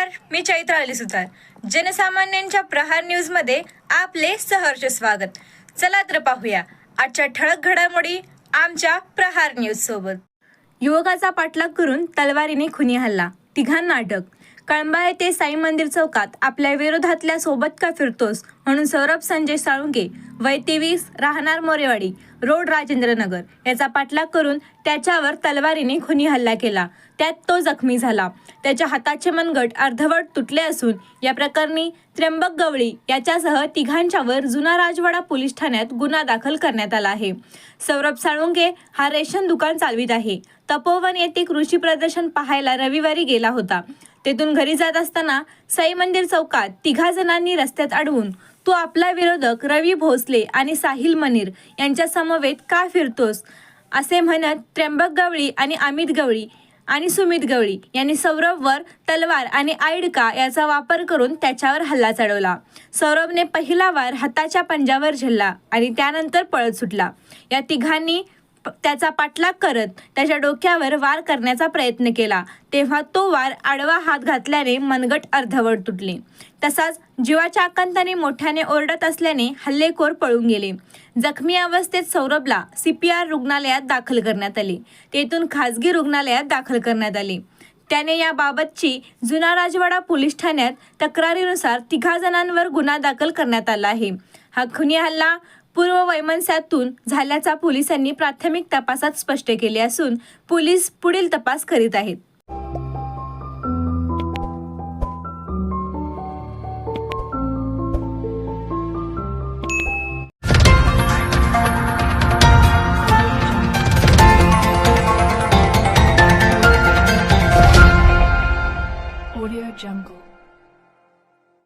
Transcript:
नमस्कार मी चैत्र अली सुतार. जनसामान्यांच्या प्रहार न्यूजमध्ये आपले सहर्ष स्वागत. चला तर पाहूया आजच्या ठळक घडामोडी आमच्या प्रहार न्यूज सोबत युवकाचा पाठलाग करून तलवारीने खुनी हल्ला तिघांना अटक. कळंबा येथे साई मंदिर चौकात आपल्या विरोधातल्या सोबत का फिरतोस? म्हणून सौरभ संजय साळुंके वय तेवीस राहणार मोरेवाडी रोड राजेंद्रनगर याचा पाठलाग करून त्याच्यावर तलवारीने खुनी हल्ला केला. त्यात तो जखमी झाला. त्याच्या हाताचे मनगट अर्धवट तुटले असून या प्रकरणी त्र्यंबक गवळी याच्यासह तिघांच्यावर जुना राजवाडा पोलीस ठाण्यात गुन्हा दाखल करण्यात आला आहे. सौरभ साळुंके हा रेशन दुकान चालवित आहे. तपोवन येथे कृषी प्रदर्शन पाहायला रविवारी गेला होता. तेथून घरी जात असताना साई मंदिर चौकात तिघा जणांनी रस्त्यात अडवून तू आपला विरोधक रवी भोसले आणि साहिल मनीर यांच्या समवेत का फिरतोस? असे म्हणत त्र्यंबक गवळी आणि अमित गवळी आणि सुमित गवळी यांनी सौरभवर तलवार आणि आयडका याचा वापर करून त्याच्यावर हल्ला चढवला. सौरभने पहिला वार हाताच्या पंजावर झेलला आणि त्यानंतर पळत सुटला. या तिघांनी त्याचा पाठलाग करत त्याच्या डोक्यावर वार करण्याचा प्रयत्न केला. तेव्हा तो वार आडवा हात घातल्याने मनगट अर्धवट तुटले. तसाच जीवाच्या आकांताने मोठ्याने ओरडत असल्याने हल्लेखोर पळून गेले. जखमी अवस्थेत सौरभला सी पी आर रुग्णालयात दाखल करण्यात आले. तेथून खाजगी रुग्णालयात दाखल करण्यात आले. त्याने याबाबतची जुना राजवाडा पोलीस ठाण्यात तक्रारीनुसार तिघा जणांवर गुन्हा दाखल करण्यात आला आहे. हा खुनी हल्ला पूर्व वैमनस्यातून झाल्याचा पोलिसांनी प्राथमिक तपासात स्पष्ट केले असून पोलीस पुढील तपास करीत आहेत Audio Jungle.